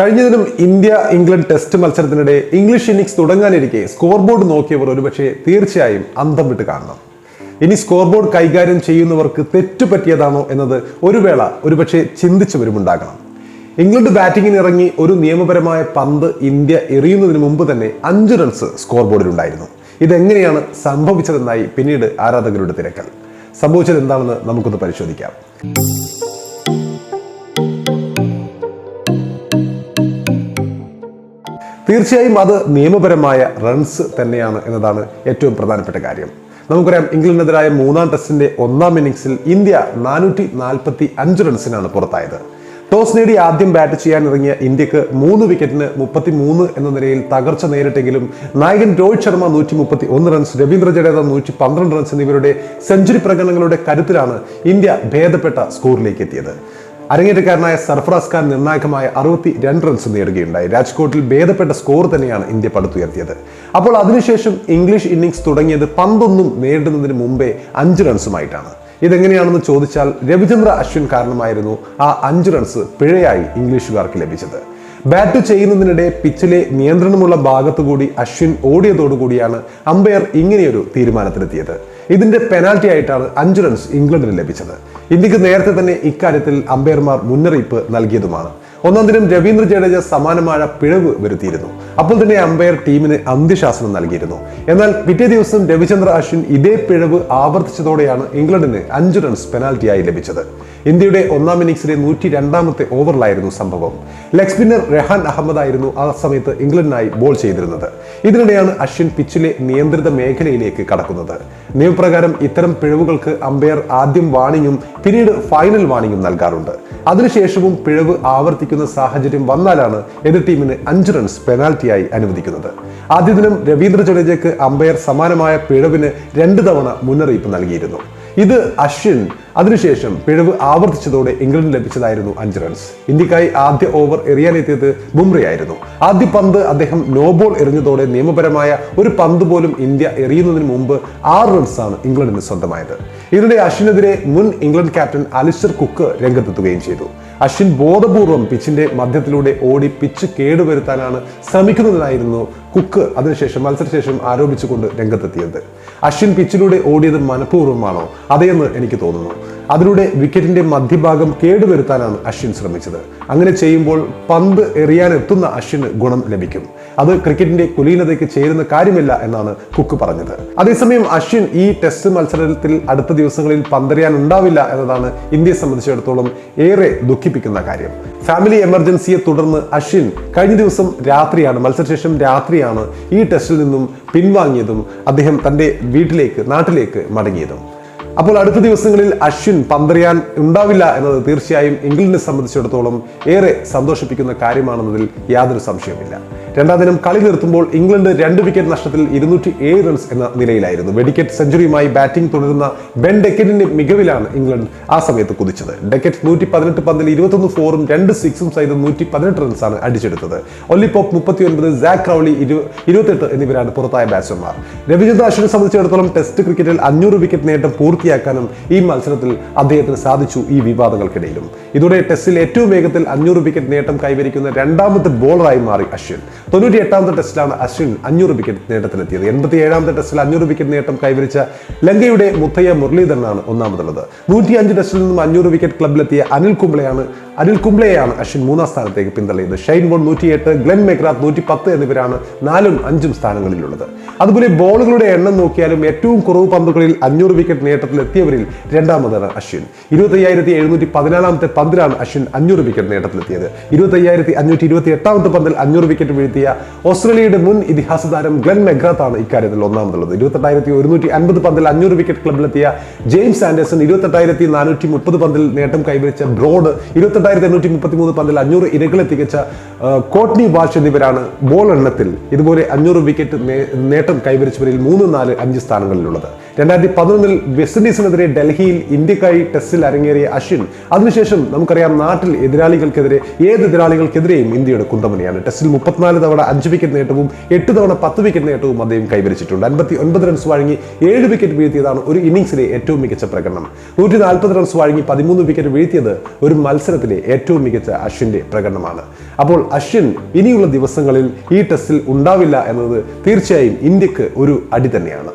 കഴിഞ്ഞ ദിനം India England test മത്സരത്തിനിടെ ഇംഗ്ലീഷ് ഇന്നിങ്സ് തുടങ്ങാനിരിക്കെ സ്കോർ ബോർഡ് നോക്കിയവർ ഒരുപക്ഷെ തീർച്ചയായും അന്തം വിട്ട് കാണണം. ഇനി സ്കോർ ബോർഡ് കൈകാര്യം ചെയ്യുന്നവർക്ക് തെറ്റുപറ്റിയതാണോ എന്നത് ഒരു വേള ഒരുപക്ഷെ ചിന്തിച്ചു വരുമുണ്ടാകണം ഇംഗ്ലണ്ട് ബാറ്റിംഗിന് ഇറങ്ങി ഒരു നിയമപരമായ പന്ത് ഇന്ത്യ എറിയുന്നതിന് മുമ്പ് തന്നെ അഞ്ച് റൺസ് സ്കോർ ബോർഡിലുണ്ടായിരുന്നു ഇതെങ്ങനെയാണ് സംഭവിച്ചതെന്നായി പിന്നീട് ആരാധകരുടെ തിരക്കൽ. സംഭവിച്ചത് എന്താണെന്ന് നമുക്കൊന്ന് പരിശോധിക്കാം. തീർച്ചയായും അത് നിയമപരമായ റൺസ് തന്നെയാണ് എന്നതാണ് ഏറ്റവും പ്രധാനപ്പെട്ട കാര്യം. നമുക്കറിയാം ഇംഗ്ലണ്ടിനെതിരായ മൂന്നാം ടെസ്റ്റിന്റെ ഒന്നാം ഇന്നിംഗ്സിൽ ഇന്ത്യ നാനൂറ്റി നാൽപ്പത്തി അഞ്ച് റൺസിനാണ് പുറത്തായത്. ടോസ് നേടി ആദ്യം ബാറ്റ് ചെയ്യാൻ ഇറങ്ങിയ ഇന്ത്യയ്ക്ക് മൂന്ന് വിക്കറ്റിന് മുപ്പത്തി മൂന്ന് എന്ന നിലയിൽ തകർച്ച നേരിട്ടെങ്കിലും നായകൻ രോഹിത് ശർമ്മ നൂറ്റി മുപ്പത്തി ഒന്ന് റൺസ് രവീന്ദ്ര ജഡേജ നൂറ്റി പന്ത്രണ്ട് റൺസ് എന്നിവരുടെ സെഞ്ചുറി പ്രകടനങ്ങളുടെ കരുത്തിലാണ് ഇന്ത്യ ഭേദപ്പെട്ട സ്കോറിലേക്ക് എത്തിയത്. അരങ്ങേറ്റക്കാരനായ സർഫറാസ് ഖാൻ നിർണായകമായ അറുപത്തി രണ്ട് റൺസ് നേടുകയുണ്ടായി. രാജ്കോട്ടിൽ ഭേദപ്പെട്ട സ്കോർ തന്നെയാണ് ഇന്ത്യ പടുത്തുയർത്തിയത്. അപ്പോൾ അതിനുശേഷം ഇംഗ്ലീഷ് ഇന്നിംഗ്സ് തുടങ്ങിയത് പന്തൊന്നും നേരിടുന്നതിന് മുമ്പേ അഞ്ച് റൺസുമായിട്ടാണ് ഇതെങ്ങനെയാണെന്ന് ചോദിച്ചാൽ രവിചന്ദ്ര അശ്വിൻ കാരണമായിരുന്നു ആ അഞ്ച് റൺസ് പിഴയായി ഇംഗ്ലീഷുകാർക്ക് ലഭിച്ചത്. ബാറ്റ് ചെയ്യുന്നതിനിടെ പിച്ചിലെ നിയന്ത്രണമുള്ള ഭാഗത്തു കൂടി അശ്വിൻ ഓടിയതോടുകൂടിയാണ് അമ്പയർ ഇങ്ങനെയൊരു തീരുമാനത്തിലെത്തിയത്. ഇതിന്റെ പെനാൽറ്റി ആയിട്ടാണ് അഞ്ച് റൺസ് ഇംഗ്ലണ്ടിന് ലഭിച്ചത്. ഇന്ത്യയ്ക്ക് നേരത്തെ തന്നെ ഇക്കാര്യത്തിൽ അമ്പയർമാർ മുന്നറിയിപ്പ് നൽകിയതുമാണ്. ഒന്നാം ദിനം രവീന്ദ്ര ജഡേജ സമാനമായ പിഴവ് വരുത്തിയിരുന്നു. അപ്പോൾ തന്നെ അമ്പയർ ടീമിന് അന്ത്യശാസനം നൽകിയിരുന്നു. എന്നാൽ പിറ്റേ ദിവസം രവിചന്ദ്ര അശ്വിൻ ഇതേ പിഴവ് ആവർത്തിച്ചതോടെയാണ് ഇംഗ്ലണ്ടിന് അഞ്ച് റൺസ് പെനാൽറ്റിയായി ലഭിച്ചത്. ഇന്ത്യയുടെ ഒന്നാം ഇന്നിംഗ്സിലെ നൂറ്റി രണ്ടാമത്തെ ഓവറിലായിരുന്നു സംഭവം. ലെഗ് സ്പിന്നർ റെഹാൻ അഹമ്മദ് ആയിരുന്നു ആ സമയത്ത് ഇംഗ്ലണ്ടിനായി ബോൾ ചെയ്തിരുന്നത്. ഇതിനിടെയാണ് അശ്വിൻ പിച്ചിലെ നിയന്ത്രിത മേഖലയിലേക്ക് കടക്കുന്നത്. നിയമപ്രകാരം ഇത്തരം പിഴവുകൾക്ക് അമ്പയർ ആദ്യം വാണിങ്ങും പിന്നീട് ഫൈനൽ വാണിങ്ങും നൽകാറുണ്ട്. അതിനുശേഷവും പിഴവ് ആവർത്തിക്കുന്ന സാഹചര്യം വന്നാലാണ് എതിർ ടീമിന് അഞ്ച് റൺസ് പെനാൽറ്റിയായി അനുവദിക്കുന്നത്. ആദ്യ ദിനം രവീന്ദ്ര ജഡേജയ്ക്ക് അമ്പയർ സമാനമായ പിഴവിന് രണ്ട് തവണ മുന്നറിയിപ്പ് നൽകിയിരുന്നു. ഇത് അശ്വിൻ അതിനുശേഷം പിഴവ് ആവർത്തിച്ചതോടെ ഇംഗ്ലണ്ടിന് ലഭിച്ചതായിരുന്നു അഞ്ച് റൺസ് ഇന്ത്യക്കായി ആദ്യ ഓവർ എറിയാനെത്തിയത് ബുംറയായിരുന്നു ആദ്യ പന്ത് അദ്ദേഹം നോ ബോൾ എറിഞ്ഞതോടെ നിയമപരമായ ഒരു പന്ത് പോലും ഇന്ത്യ എറിയുന്നതിന് മുമ്പ് ആറ് റൺസാണ് ഇംഗ്ലണ്ടിന് സ്വന്തമായത്. ഇതിനിടെ അശ്വിനെതിരെ മുൻ ഇംഗ്ലണ്ട് ക്യാപ്റ്റൻ അലിസ്റ്റർ കുക്ക് രംഗത്തെത്തുകയും ചെയ്തു. അശ്വിൻ ബോധപൂർവം പിച്ചിന്റെ മധ്യത്തിലൂടെ ഓടി പിച്ച് കേടുവരുത്താനാണ് ശ്രമിക്കുന്നതായിരുന്നു കുക്ക് അതിനുശേഷം മത്സരശേഷം ആരോപിച്ചുകൊണ്ട് രംഗത്തെത്തിയത്. അശ്വിൻ പിച്ചിലൂടെ ഓടിയത് മനഃപൂർവമാണോ? അതേയെന്ന് എനിക്ക് തോന്നുന്നു. അതിലൂടെ വിക്കറ്റിന്റെ മധ്യഭാഗം കേടുവരുത്താനാണ് അശ്വിൻ ശ്രമിച്ചത്. അങ്ങനെ ചെയ്യുമ്പോൾ പന്ത് എറിയാനെത്തുന്ന അശ്വിന് ഗുണം ലഭിക്കും. അത് ക്രിക്കറ്റിന്റെ കുലീനതയ്ക്ക് ചേരുന്ന കാര്യമില്ല എന്നാണ് കുക്ക് പറഞ്ഞത്. അതേസമയം അശ്വിൻ ഈ ടെസ്റ്റ് മത്സരത്തിൽ അടുത്ത ദിവസങ്ങളിൽ പന്തെറിയാൻ ഉണ്ടാവില്ല എന്നതാണ് ഇന്ത്യയെ സംബന്ധിച്ചിടത്തോളം ഏറെ ദുഃഖിപ്പിക്കുന്ന കാര്യം. ഫാമിലി എമർജൻസിയെ തുടർന്ന് അശ്വിൻ കഴിഞ്ഞ ദിവസം രാത്രിയാണ് മത്സരശേഷം രാത്രിയാണ് ഈ ടെസ്റ്റിൽ നിന്നും പിൻവാങ്ങിയതും അദ്ദേഹം തന്റെ വീട്ടിലേക്ക് നാട്ടിലേക്ക് മടങ്ങിയതും. അപ്പോൾ അടുത്ത ദിവസങ്ങളിൽ അശ്വിൻ പന്തറിയാൻ ഉണ്ടാവില്ല എന്നത് തീർച്ചയായും ഇംഗ്ലണ്ടിനെ സംബന്ധിച്ചിടത്തോളം ഏറെ സന്തോഷിപ്പിക്കുന്ന കാര്യമാണെന്നതിൽ യാതൊരു സംശയവുമില്ല. രണ്ടാം ദിനം കളി നിർത്തുമ്പോൾ ഇംഗ്ലണ്ട് രണ്ട് വിക്കറ്റ് നഷ്ടത്തിൽ ഇരുന്നൂറ്റി ഏഴ് റൺസ് എന്ന നിലയിലായിരുന്നു. വെടിക്കറ്റ് സെഞ്ചുറിയുമായി ബാറ്റിംഗ് തുടരുന്ന ബെൻ ഡെക്കറ്റിന്റെ മികവിലാണ് ഇംഗ്ലണ്ട് ആ സമയത്ത് കുതിച്ചത്. ഡെക്കറ്റ് നൂറ്റി പതിനെട്ട് പന്തിൽ ഇരുപത്തൊന്ന് ഫോറും രണ്ട് സിക്സും സഹിതം നൂറ്റി പതിനെട്ട് റൺസാണ് അടിച്ചെടുത്തത്. ഒല്ലിപ്പോപ്പ് മുപ്പത്തി ഒൻപത് സാക് ക്രൗളി ഇരു ഇരുപത്തെട്ട് എന്നിവരാണ് പുറത്തായ ബാറ്റ്സ്മാൻമാർ രവിചന്ദ്ര അശ്വിനെ സംബന്ധിച്ചിടത്തോളം ടെസ്റ്റ് ക്രിക്കറ്റിൽ അഞ്ഞൂറ് വിക്കറ്റ് നേട്ടം പൂർത്തിയാക്കാനും ഈ മത്സരത്തിൽ അദ്ദേഹത്തിന് സാധിച്ചു ഈ വിവാദങ്ങൾക്കിടയിലും. ഇതോടെ ടെസ്റ്റിൽ ഏറ്റവും വേഗത്തിൽ അഞ്ഞൂറ് വിക്കറ്റ് നേട്ടം കൈവരിക്കുന്ന രണ്ടാമത്തെ ബോളറായി മാറി അശ്വിൻ. തൊണ്ണൂറ്റി എട്ടാമത്തെ ടെസ്റ്റിലാണ് അശ്വിൻ അഞ്ഞൂറ് വിക്കറ്റ് നേട്ടത്തിലെത്തിയത്. എൺപത്തി ഏഴാമത്തെ ടെസ്റ്റിൽ അഞ്ഞൂറ് വിക്കറ്റ് നേട്ടം കൈവരിച്ച ലങ്കയുടെ മുത്തയ്യ മുരളീധരനാണ് ഒന്നാമതുള്ളത്. നൂറ്റി അഞ്ച് ടെസ്റ്റിൽ നിന്നും അഞ്ഞൂറ് വിക്കറ്റ് ക്ലബിലെത്തിയ അനിൽ കുംബ്ലെയാണ് അനിൽ കുംബ്ലെയാണ് അശ്വിൻ മൂന്നാം സ്ഥാനത്തേക്ക് പിന്തള്ളിയത്. ഷൈൻ ബോൺ നൂറ്റിയെട്ട് ഗ്ലെൻ മെഗ്രാത്ത് നൂറ്റി പത്ത് എന്നിവരാണ് നാലും അഞ്ചും സ്ഥാനങ്ങളിലുള്ളത്. അതുപോലെ ബോളുകളുടെ എണ്ണം നോക്കിയാലും ഏറ്റവും കുറവ് പന്തുകളിൽ അഞ്ഞൂറ് വിക്കറ്റ് നേട്ടത്തിലെത്തിയവരിൽ രണ്ടാമതാണ് അശ്വിൻ. ഇരുപത്തയ്യായിരത്തി എഴുന്നൂറ്റി പതിനാലാമത്തെ പന്തിലാണ് അശ്വിൻ അഞ്ഞൂറ് വിക്കറ്റ് നേട്ടത്തിലെത്തിയത്. ഇരുപത്തയ്യായിരത്തി അഞ്ഞൂറ്റി ഇരുപത്തി എട്ടാമത്തെ പന്തിൽ അഞ്ഞൂറ് വിക്കറ്റ് വീഴ്ത്തിയ ഓസ്ട്രേലിയയുടെ മുൻ ഇതിഹാസ താരം ഗ്ലെൻ മെഗ്രാത്താണ് ഇക്കാര്യത്തിൽ ഒന്നാമതുള്ളത്. ഇരുപത്തെട്ടായിരത്തി ഒരുന്നൂറ്റി അൻപത് പന്തിൽ അഞ്ഞൂറ് വിക്കറ്റ് ക്ലബിലെത്തിയ ജെയിംസ് ആൻഡേഴ്സൺ ഇരുപത്തെട്ടായിരത്തി നാനൂറ്റി മുപ്പത് പന്തിൽ നേട്ടം കൈവരിച്ച ബ്രോഡ് ഇരുപത്തെട്ടായിരത്തി എണ്ണൂറ്റി മുപ്പത്തി മൂന്ന് പന്തിൽ അഞ്ഞൂറ് ഇരകളെ തികച്ച ആ, ബാഷ് എന്നിവരാണ് ബോൾ എണ്ണത്തിൽ ഇതുപോലെ അഞ്ഞൂറ് വിക്കറ്റ് നേട്ടം കൈവരിച്ചവരിൽ മൂന്ന് നാല് അഞ്ച് സ്ഥാനങ്ങളിലുള്ളത്. രണ്ടായിരത്തി പതിനൊന്നിൽ വെസ്റ്റ് ഇൻഡീസിനെതിരെ ഡൽഹിയിൽ ഇന്ത്യക്കായി ടെസ്റ്റിൽ അരങ്ങേറിയ അശ്വിൻ അതിനുശേഷം നമുക്കറിയാം നാട്ടിൽ എതിരാളികൾക്കെതിരെ ഏത് എതിരാളികൾക്കെതിരെയും ഇന്ത്യയുടെ കുന്തമണിയാണ്. ടെസ്റ്റിൽ മുപ്പത്തിനാല് തവണ അഞ്ച് വിക്കറ്റ് നേട്ടവും എട്ട് തവണ പത്ത് വിക്കറ്റ് നേട്ടവും അദ്ദേഹം കൈവരിച്ചിട്ടുണ്ട്. അൻപത്തി ഒൻപത് റൺസ് വഴങ്ങി ഏഴ് വിക്കറ്റ് വീഴ്ത്തിയതാണ് ഒരു ഇന്നിംഗ്സിലെ ഏറ്റവും മികച്ച പ്രകടനം. നൂറ്റി നാൽപ്പത് റൺസ് വഴങ്ങി പതിമൂന്ന് വിക്കറ്റ് വീഴ്ത്തിയത് ഒരു മത്സരത്തിലെ ഏറ്റവും മികച്ച അശ്വിന്റെ പ്രകടനമാണ്. അപ്പോൾ അശ്വിൻ ഇനിയുള്ള ദിവസങ്ങളിൽ ഈ ടെസ്റ്റിൽ ഉണ്ടാവില്ല എന്നത് തീർച്ചയായും ഇന്ത്യയ്ക്ക് ഒരു അടി തന്നെയാണ്.